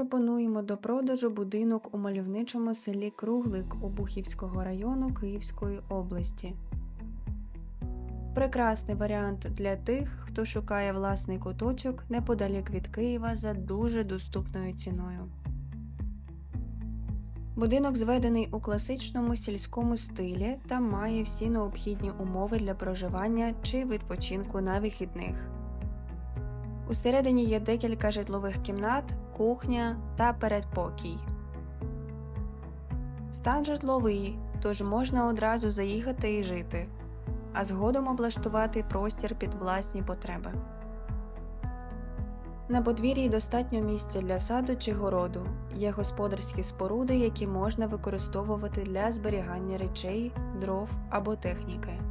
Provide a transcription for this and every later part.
пропонуємо до продажу будинок у мальовничому селі Круглик Обухівського району Київської області. Прекрасний варіант для тих, хто шукає власний куточок неподалік від Києва за дуже доступною ціною. Будинок зведений у класичному сільському стилі та має всі необхідні умови для проживання чи відпочинку на вихідних. Усередині є декілька житлових кімнат, кухня та передпокій. Стан житловий, тож можна одразу заїхати і жити, а згодом облаштувати простір під власні потреби. На подвір'ї достатньо місця для саду чи городу. Є господарські споруди, які можна використовувати для зберігання речей, дров або техніки.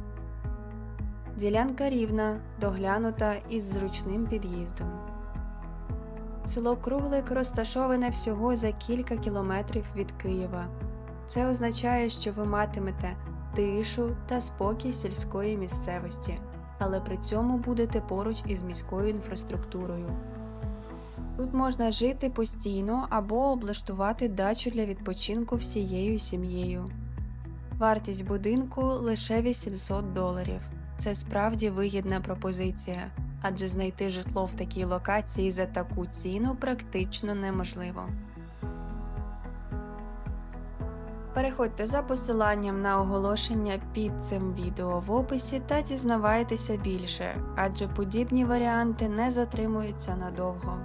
Ділянка рівна, доглянута із зручним під'їздом. Село Круглик розташоване всього за кілька кілометрів від Києва. Це означає, що ви матимете тишу та спокій сільської місцевості, але при цьому будете поруч із міською інфраструктурою. Тут можна жити постійно або облаштувати дачу для відпочинку всією сім'єю. Вартість будинку лише 800 доларів. Це справді вигідна пропозиція, адже знайти житло в такій локації за таку ціну практично неможливо. Переходьте за посиланням на оголошення під цим відео в описі та дізнавайтеся більше, адже подібні варіанти не затримуються надовго.